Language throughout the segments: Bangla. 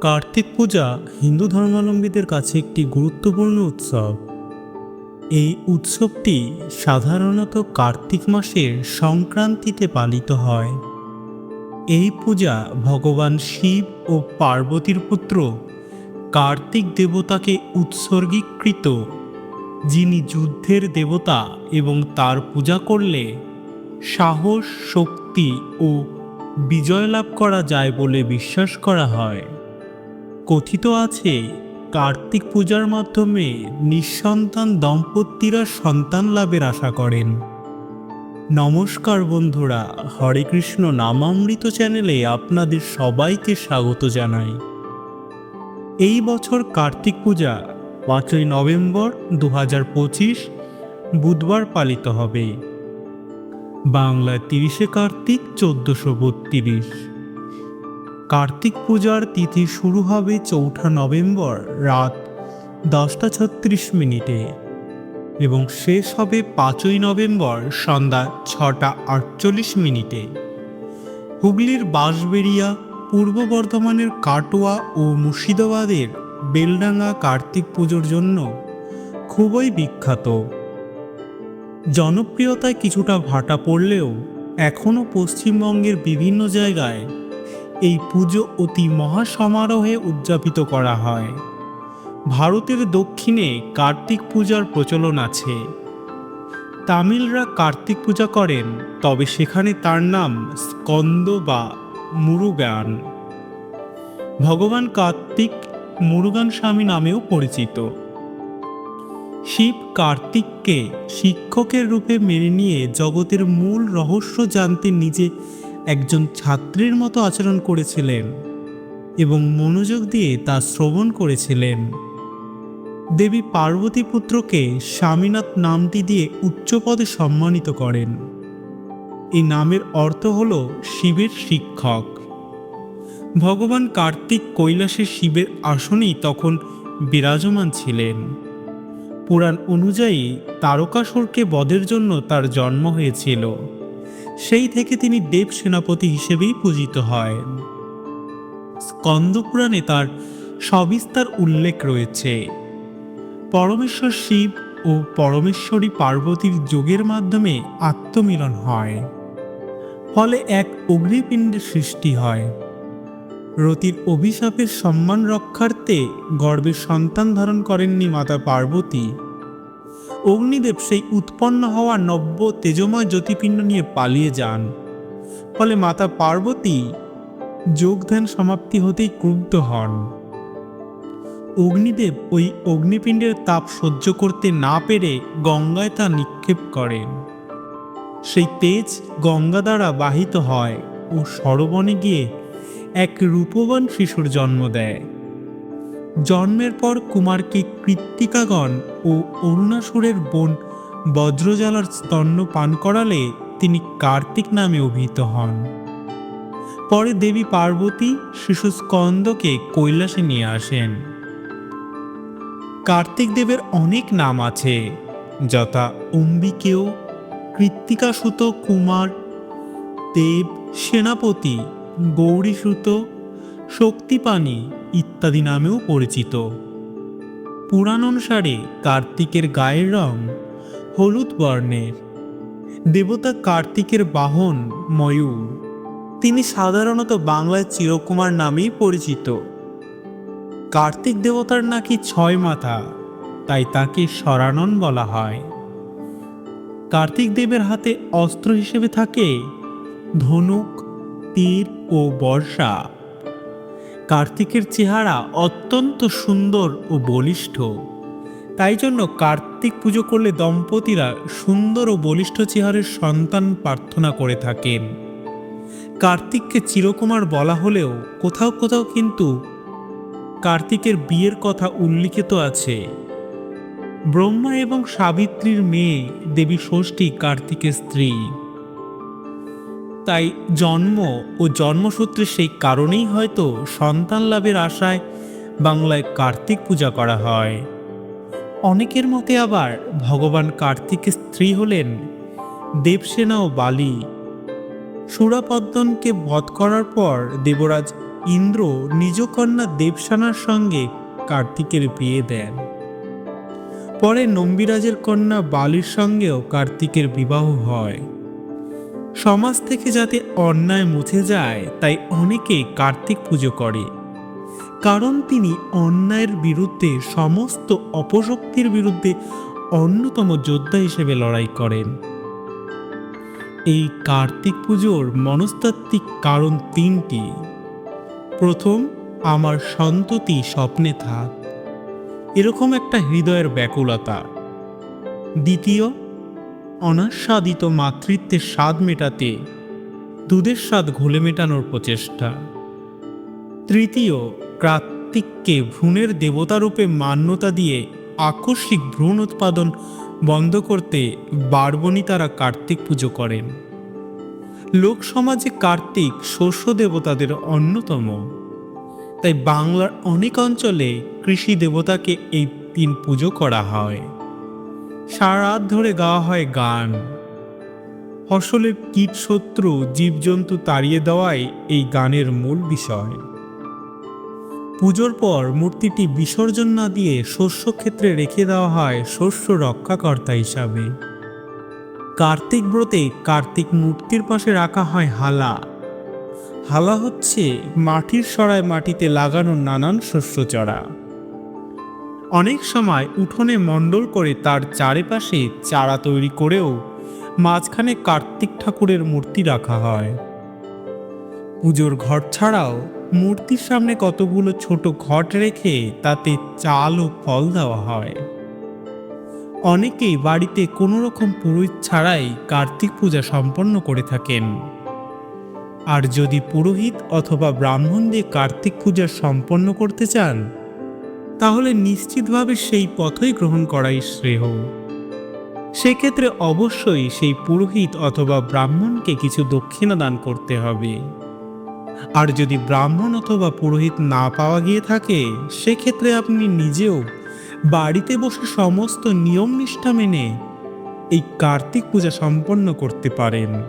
কার্তিক পূজা হিন্দু ধর্মাবলম্বীদের কাছে একটি গুরুত্বপূর্ণ উৎসব। এই উৎসবটি সাধারণত কার্তিক মাসের সংক্রান্তিতে পালিত হয়। এই পূজা ভগবান শিব ও পার্বতীর পুত্র কার্তিক দেবতাকে উৎসর্গীকৃত, যিনি যুদ্ধের দেবতা এবং তার পূজা করলে সাহস, শক্তি ও বিজয় লাভ করা যায় বলে বিশ্বাস করা হয়। কথিত আছে, কার্তিক পূজার মাধ্যমে নিঃসন্তান দম্পতিরা সন্তান লাভের আশা করেন। নমস্কার বন্ধুরা, হরে কৃষ্ণ নামামৃত চ্যানেলে আপনাদের সবাইকে স্বাগত জানাই। এই বছর কার্তিক পূজা, পাঁচই নভেম্বর দু বুধবার পালিত হবে। বাংলায় তিরিশে কার্তিক, চোদ্দোশো বত্রিশ। কার্তিক পূজার তিথি শুরু হবে চৌঠা নভেম্বর রাত দশটা ছত্রিশ মিনিটে এবং শেষ হবে পাঁচই নভেম্বর সন্ধ্যা ছটা আটচল্লিশ মিনিটে। হুগলির বাঁশবেড়িয়া, পূর্ব বর্ধমানের কাটোয়া ও মুর্শিদাবাদের বেলডাঙ্গা কার্তিক পুজোর জন্য খুবই বিখ্যাত। জনপ্রিয়তায় কিছুটা ভাটা পড়লেও এখনও পশ্চিমবঙ্গের বিভিন্ন জায়গায় এই পুজো অতি মহাসমারোহে উদযাপিত করা হয়। ভারতের দক্ষিণে কার্তিক পূজার প্রচলন আছে। তামিলরা কার্তিক পূজা করেন, তবে সেখানে তার নাম স্কন্দ বা মুরুগান। ভগবান কার্তিক মুরুগান স্বামী নামেও পরিচিত। শিব কার্তিককে শিক্ষকের রূপে মেনে নিয়ে জগতের মূল রহস্য জানতে নিজে একজন ছাত্রীর মতো আচরণ করেছিলেন এবং মনোযোগ দিয়ে তা শ্রবণ করেছিলেন। দেবী পার্বতী পুত্রকে স্বামীনাথ নামটি দিয়ে উচ্চপদে সম্মানিত করেন। এই নামের অর্থ হল শিবের শিক্ষক। ভগবান কার্তিক কৈলাসে শিবের আসনেই তখন বিরাজমান ছিলেন। পুরাণ অনুযায়ী তারকাসুরকে বধের জন্য তার জন্ম হয়েছিল। সেই থেকে তিনি দেব সেনাপতি হিসেবেই পূজিত হয়। স্কন্দপুরাণে তার সবিস্তার উল্লেখ রয়েছে। পরমেশ্বর শিব ও পরমেশ্বরী পার্বতীর যোগের মাধ্যমে আত্মমিলন হয়। ফলে এক অগ্নিপিণ্ডের সৃষ্টি হয়। রতির অভিশাপের সম্মান রক্ষার্থে গর্ভে সন্তান ধারণ করেননি মাতা পার্বতী। অগ্নিদেব সেই উৎপন্ন হওয়া নব্য তেজময় জ্যোতিপিণ্ড নিয়ে পালিয়ে যান। ফলে মাতা পার্বতী যোগধ্যান সমাপ্তি হতেই ক্রুদ্ধ হন। অগ্নিদেব ওই অগ্নিপিণ্ডের তাপ সহ্য করতে না পেরে গঙ্গায় তা নিক্ষেপ করেন। সেই তেজ গঙ্গা দ্বারা বাহিত হয় ও সরবনে গিয়ে এক রূপবান শিশুর জন্ম দেয়। জন্মের পর কুমারকে কৃত্তিকাগণ ও অরুণাসুরের বোন বজ্রজালার স্তন্য পান করালে তিনি কার্তিক নামে অভিহিত হন। পরে দেবী পার্বতী শিশু স্কন্দকে কৈলাসে নিয়ে আসেন। কার্তিক দেবের অনেক নাম আছে, যথা অম্বিকেয় কৃত্তিকাসুত কুমার, দেব সেনাপতি, গৌরীসুত, শক্তিপাণি ইত্যাদি নামেও পরিচিত। পুরাণ অনুসারে কার্তিকের গায়ের রং হলুদ বর্ণের। দেবতা কার্তিকের বাহন ময়ূর। তিনি সাধারণত বাংলায় চিরকুমার নামেই পরিচিত। কার্তিক দেবতার নাকি ছয় মাথা, তাই তাকে সরানন বলা হয়। কার্তিক দেবের হাতে অস্ত্র হিসেবে থাকে ধনুক, তীর ও বর্ষা। কার্তিকের চেহারা অত্যন্ত সুন্দর ও বলিষ্ঠ। তাই জন্য কার্তিক পুজো করলে দম্পতিরা সুন্দর ও বলিষ্ঠ চেহারের সন্তান প্রার্থনা করে থাকেন। কার্তিককে চিরকুমার বলা হলেও কোথাও কোথাও কিন্তু কার্তিকের বিয়ের কথা উল্লিখিত আছে। ব্রহ্মা এবং সাবিত্রীর মেয়ে দেবী ষষ্ঠী কার্তিকের স্ত্রী। তাই জন্ম ও জন্মসূত্রে সেই কারণেই হয়তো সন্তান লাভের আশায় বাংলায় কার্তিক পূজা করা হয়। অনেকের মতে আবার ভগবান কার্তিকের স্ত্রী হলেন দেবসেনা ও বালি। সুরাপদ্মনকে বধ করার পর দেবরাজ ইন্দ্র নিজ কন্যা দেবসানার সঙ্গে কার্তিকের বিয়ে দেন। পরে নম্বিরাজের কন্যা বালির সঙ্গেও কার্তিকের বিবাহ হয়। সমাজ থেকে যাতে অন্যায় মুছে যায়, তাই অনেকে কার্তিক পুজো করে। কারণ তিনি অন্যায়ের বিরুদ্ধে, সমস্ত অপশক্তির বিরুদ্ধে অন্যতম যোদ্ধা হিসেবে লড়াই করেন। এই কার্তিক পুজোর মনস্তাত্ত্বিক কারণ তিনটি। প্রথম, আমার সন্ততি স্বপ্নে থাক। এরকম একটা হৃদয়ের ব্যাকুলতা। দ্বিতীয় অনাস্বাদিত মাতৃত্বের স্বাদ মেটাতে, দুধের স্বাদ ঘুলে মেটানোর প্রচেষ্টা। তৃতীয় কার্তিককে ভ্রূণের দেবতারূপে মান্যতা দিয়ে আকস্মিক ভ্রূণ উৎপাদন বন্ধ করতে বারবণী তারা কার্তিক পুজো করেন। লোক সমাজে কার্তিক শস্য দেবতাদের অন্যতম। তাই বাংলার অনেক অঞ্চলে কৃষি দেবতাকে এই দিন পুজো করা হয়। সারা ধরে গাওয়া হয় গান। ফসলের কীট শত্রু, জীবজন্তু তাড়িয়ে দেওয়াই এই গানের মূল বিষয়। পুজোর পর মূর্তিটি বিসর্জন না দিয়ে শস্য ক্ষেত্রে রেখে দেওয়া হয় শস্য রক্ষাকর্তা হিসাবে। কার্তিক ব্রতে কার্তিক মূর্তির পাশে রাখা হয় হালা। হালা হচ্ছে মাটির সরায় মাটিতে লাগানো নানান শস্য চড়া। অনেক সময় উঠোনে মণ্ডল করে তার চারিপাশে চারা তৈরি করেও মাঝখানে কার্তিক ঠাকুরের মূর্তি রাখা হয়। পুজোর ঘর ছাড়াও মূর্তির সামনে কতগুলো ছোট ঘট রেখে তাতে চাল ও ফল দেওয়া হয়। অনেকেই বাড়িতে কোনো রকম পুরোহিত ছাড়াই কার্তিক পূজা সম্পন্ন করে থাকেন। আর যদি পুরোহিত অথবা ব্রাহ্মণ দিয়ে কার্তিক পূজা সম্পন্ন করতে চান তাহলে নিশ্চিতভাবে সেই পথই গ্রহণ করাই শ্রেয়। সেক্ষেত্রে অবশ্যই সেই পুরোহিত অথবা ব্রাহ্মণকে কিছু দক্ষিণা দান করতে হবে। আর যদি ব্রাহ্মণ অথবা পুরোহিত না পাওয়া গিয়ে থাকে, সেক্ষেত্রে আপনি নিজেও বাড়িতে বসে সমস্ত নিয়ম নিষ্ঠা মেনে এই কার্তিক পূজা সম্পন্ন করতে পারেন।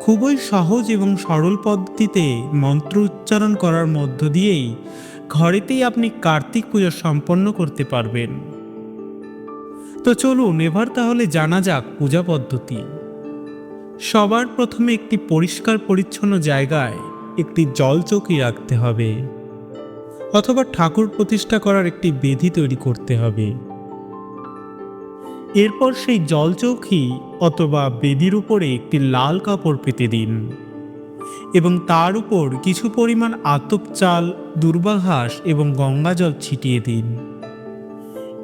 খুবই সহজ এবং সরল পদ্ধতিতে মন্ত্র উচ্চারণ করার মধ্য দিয়েই ঘরেতেই আপনি কার্তিক পূজা সম্পন্ন করতে পারবেন। তো চলুন, এবার তাহলে জানা যাক পূজা পদ্ধতি। সবার প্রথমে একটি পরিষ্কার পরিচ্ছন্ন জায়গায় একটি জলচৌকি রাখতে হবে অথবা ঠাকুর প্রতিষ্ঠা করার একটি বেদি তৈরি করতে হবে। এরপর সেই জলচৌকি অথবা বেদির উপরে একটি লাল কাপড় পেতে দিন। এবং তার উপর কিছু পরিমাণ আতপ চাল দুর্বাঘাস এবং গঙ্গাজল ছিটিয়ে দিন।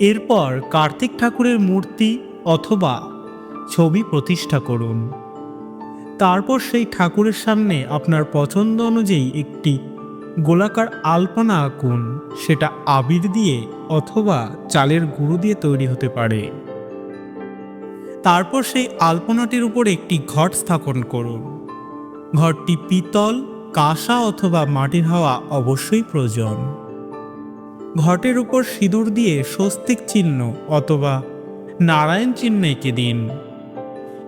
এরপর কার্তিক ঠাকুরের মূর্তি অথবা ছবি প্রতিষ্ঠা করুন। তারপর সেই ঠাকুরের সামনে আপনার পছন্দ অনুযায়ী একটি গোলাকার আলপনা আঁকুন। সেটা আবির দিয়ে অথবা চালের গুঁড়ো দিয়ে তৈরি হতে পারে। তারপর সেই আলপনাটির উপর একটি ঘট স্থাপন করুন। ঘরটি পিতল, কাঁসা অথবা মাটির হওয়া অবশ্যই প্রয়োজন। ঘটের উপর সিঁদুর দিয়ে স্বস্তিক চিহ্ন অথবা নারায়ণ চিহ্ন এঁকে দিন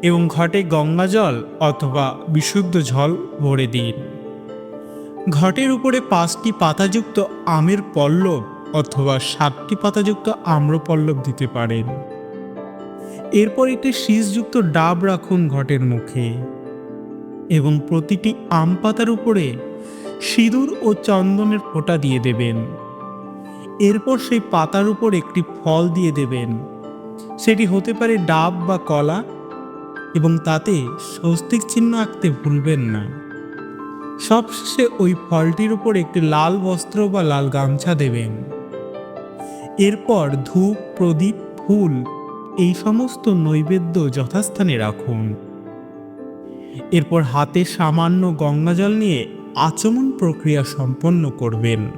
এবং ঘটে গঙ্গা জল অথবা বিশুদ্ধ জল ভরে দিন। ঘটের উপরে পাঁচটি পাতাযুক্ত আমের পল্লব অথবা সাতটি পাতাযুক্ত আম্রপল্লব দিতে পারেন। এরপর একটি শীষযুক্ত ডাব রাখুন ঘটের মুখে। এবং প্রতিটি আম পাতার উপরে সিঁদুর ও চন্দনের ফোঁটা দিয়ে দেবেন। এরপর সেই পাতার উপর একটি ফল দিয়ে দেবেন। সেটি হতে পারে ডাব বা কলা এবং তাতে স্বস্তিক চিহ্ন আঁকতে ভুলবেন না। সবশেষে ওই ফলটির উপর একটি লাল বস্ত্র বা লাল গামছা দেবেন। এরপর ধূপ, প্রদীপ, ফুল এই সমস্ত নৈবেদ্য যথাস্থানে রাখুন। এরপর হাতে সামান্য গঙ্গাজল নিয়ে আচমন প্রক্রিয়া সম্পন্ন করবেন।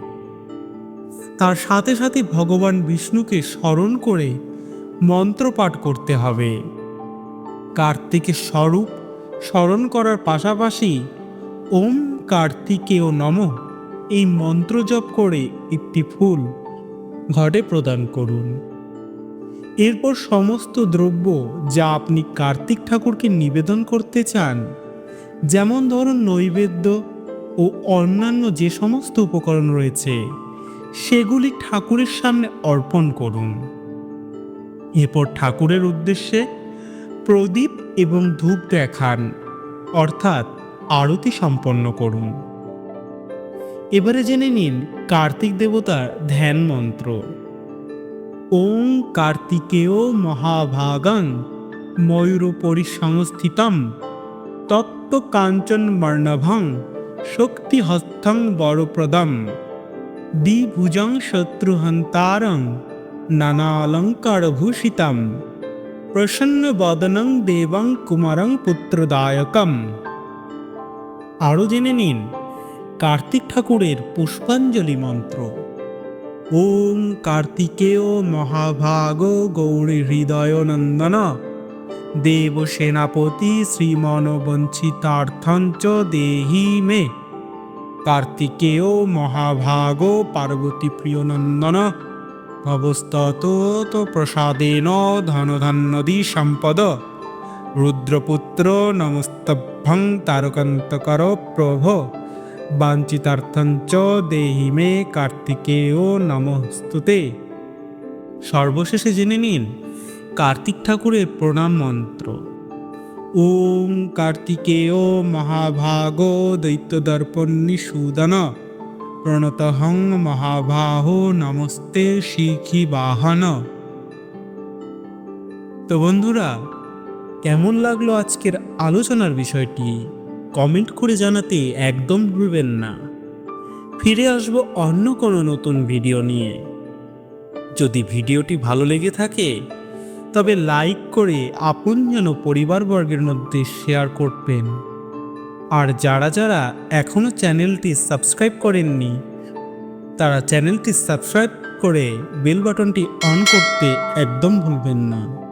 তার সাথে সাথে ভগবান বিষ্ণুকে স্মরণ করে মন্ত্রপাঠ করতে হবে। কার্তিকের স্বরূপ স্মরণ করার পাশাপাশি ওম কার্তিকেয় নম এই মন্ত্র জপ করে একটি ফুল ঘটে প্রদান করুন। এরপর সমস্ত দ্রব্য যা আপনি কার্তিক ঠাকুরকে নিবেদন করতে চান, যেমন ধরুন নৈবেদ্য ও অন্যান্য যে সমস্ত উপকরণ রয়েছে, সেগুলি ঠাকুরের সামনে অর্পণ করুন। এরপর ঠাকুরের উদ্দেশ্যে প্রদীপ এবং ধূপ দেখান, অর্থাৎ আরতি সম্পন্ন করুন। এবারে জেনে নিন কার্তিক দেবতার ধ্যান মন্ত্র। ওং কার্তিকেয় মহাভাগাং ময়ূর পরিসংস্থিতম তত্ত্ব কাঞ্চন বর্ণভং শক্তিহস্তং বরপ্রদম দ্বিভুজং শত্রুহন্তারং নানালঙ্কারভূষিতম প্রসন্নবদনং দেবং কুমারং পুত্রদায়কম। আরও জেনে নিন, কার্তিক ঠাকুরের পুষ্পাঞ্জলি মন্ত্র। ওম কার্তিকেয় মহাভাগ গৌরী হৃদয় নন্দন। দেব সেনাপতি শ্রীমনবঞ্চিতার্থঞ্চ দেহি মে। কার্তিকেয় মহাভাগ পার্বতী প্রিয় নন্দন। ভবস্তত প্রসাদেন ধনধান্যদি সম্পদ। রুদ্রপুত্র নমস্তভ্যং তারকান্তকর প্রভ। বাঞ্ছিতার্থঞ্চ দেহি মে কার্তিকেয় নমস্তুতে সর্বশেষে জেনে নিন, কার্তিক ঠাকুরের প্রণাম মন্ত্র। ওম কার্তিকেয় মহাভাগ দৈত্যদর্পণ দৈত্যদর্পণিষূদন প্রণতহং মহাবাহো নমস্তে শিখি বাহন তো বন্ধুরা, কেমন লাগল আজকের আলোচনার বিষয়টি? কমেন্ট করে জানাতে একদম ভুলবেন না। ফিরে আসব অন্য কোনো নতুন ভিডিও নিয়ে। যদি ভিডিওটি ভালো লেগে থাকে, তবে লাইক করে আপনজন পরিবারবর্গের মধ্যে শেয়ার করবেন। আর যারা যারা এখনও চ্যানেলটি সাবস্ক্রাইব করেননি, তারা চ্যানেলটি সাবস্ক্রাইব করে বেল বাটনটি অন করতে একদম ভুলবেন না।